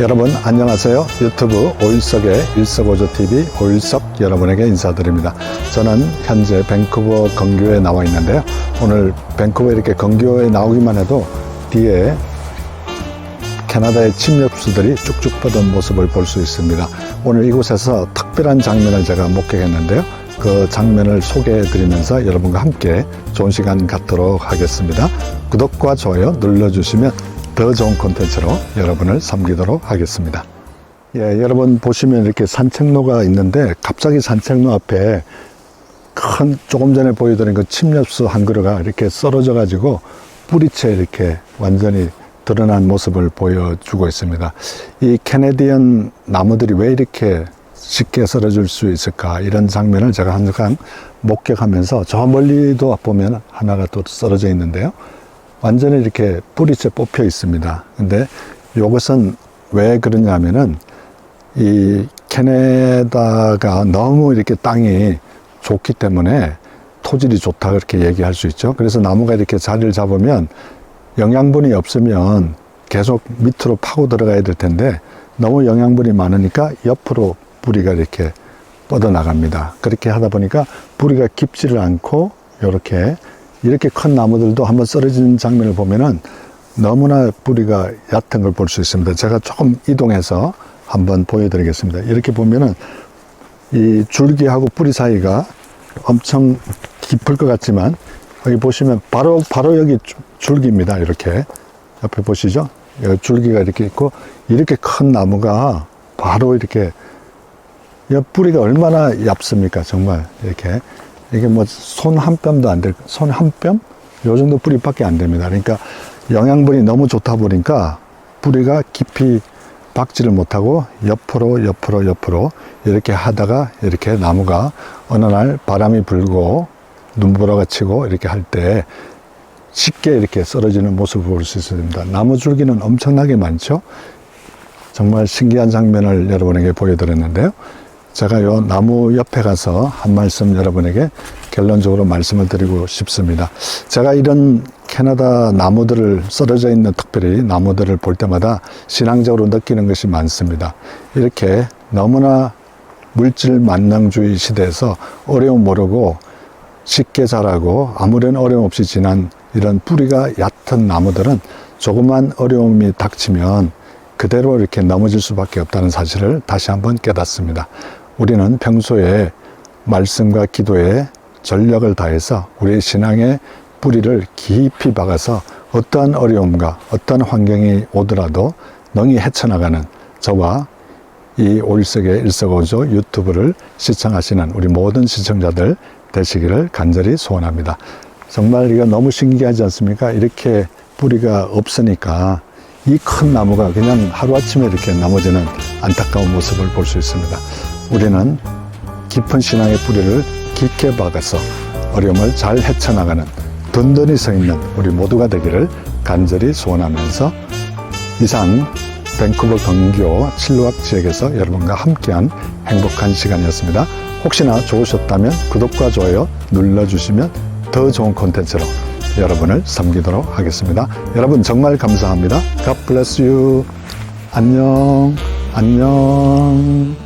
여러분 안녕하세요. 유튜브 오일석의 일석오조TV 오일석 여러분에게 인사드립니다. 저는 현재 밴쿠버 건교에 나와 있는데요. 오늘 밴쿠버 이렇게 건교에 나오기만 해도 뒤에 캐나다의 침략수들이 쭉쭉 뻗은 모습을 볼 수 있습니다. 오늘 이곳에서 특별한 장면을 제가 목격했는데요. 그 장면을 소개해 드리면서 여러분과 함께 좋은 시간 갖도록 하겠습니다. 구독과 좋아요 눌러주시면 더 좋은 콘텐츠로 여러분을 섬기도록 하겠습니다. 예, 여러분 보시면 이렇게 산책로가 있는데 갑자기 산책로 앞에 큰 조금 전에 보여드린 그 침엽수 한 그루가 이렇게 썰어져 가지고 뿌리채 이렇게 완전히 드러난 모습을 보여주고 있습니다. 이 캐네디언 나무들이 왜 이렇게 쉽게 썰어질 수 있을까 이런 장면을 제가 항상 목격하면서 저 멀리도 보면 하나가 또 썰어져 있는데요. 완전히 이렇게 뿌리채 뽑혀 있습니다. 근데 이것은 왜 그러냐면은 이 캐네다가 너무 이렇게 땅이 좋기 때문에 토질이 좋다 그렇게 얘기할 수 있죠. 그래서 나무가 이렇게 자리를 잡으면 영양분이 없으면 계속 밑으로 파고 들어가야 될 텐데 너무 영양분이 많으니까 옆으로 뿌리가 이렇게 뻗어 나갑니다. 그렇게 하다 보니까 뿌리가 깊지를 않고 이렇게 이렇게 큰 나무들도 한번 쓰러지는 장면을 보면은 너무나 뿌리가 얕은 걸 볼 수 있습니다. 제가 조금 이동해서 한번 보여드리겠습니다. 이렇게 보면은 이 줄기하고 뿌리 사이가 엄청 깊을 것 같지만 여기 보시면 바로 바로 여기 줄- 줄기입니다. 이렇게 옆에 보시죠? 여기 줄기가 이렇게 있고 이렇게 큰 나무가 바로 이렇게 이 뿌리가 얼마나 얇습니까? 정말 이렇게 이게 뭐 손 한 뼘도 안 될, 손 한 뼘? 요 정도 뿌리밖에 안 됩니다. 그러니까 영양분이 너무 좋다 보니까 뿌리가 깊이 박지를 못하고 옆으로 옆으로 옆으로 이렇게 하다가 이렇게 나무가 어느 날 바람이 불고 눈보라가 치고 이렇게 할 때 쉽게 이렇게 쓰러지는 모습을 볼 수 있습니다. 나무 줄기는 엄청나게 많죠. 정말 신기한 장면을 여러분에게 보여드렸는데요. 제가 요 나무 옆에 가서 한 말씀 여러분에게 결론적으로 말씀을 드리고 싶습니다. 제가 이런 캐나다 나무들을 썰어져 있는 특별히 나무들을 볼 때마다 신앙적으로 느끼는 것이 많습니다. 이렇게 너무나 물질 만능주의 시대에서 어려움 모르고 쉽게 자라고 아무런 어려움 없이 지난 이런 뿌리가 얕은 나무들은 조그만 어려움이 닥치면 그대로 이렇게 넘어질 수밖에 없다는 사실을 다시 한번 깨닫습니다. 우리는 평소에 말씀과 기도에 전력을 다해서 우리의 신앙의 뿌리를 깊이 박아서 어떠한 어려움과 어떠한 환경이 오더라도 능히 헤쳐나가는 저와 이 올석의 일석오조 유튜브를 시청하시는 우리 모든 시청자들 되시기를 간절히 소원합니다. 정말 이거 너무 신기하지 않습니까? 이렇게 뿌리가 없으니까 이 큰 나무가 그냥 하루아침에 이렇게 넘어지는 안타까운 모습을 볼 수 있습니다. 우리는 깊은 신앙의 뿌리를 깊게 박아서 어려움을 잘 헤쳐나가는 든든히 서 있는 우리 모두가 되기를 간절히 소원하면서 이상 밴쿠버 건교 칠루악 지역에서 여러분과 함께한 행복한 시간이었습니다. 혹시나 좋으셨다면 구독과 좋아요 눌러주시면 더 좋은 콘텐츠로 여러분을 섬기도록 하겠습니다. 여러분 정말 감사합니다. God bless you. 안녕. 안녕.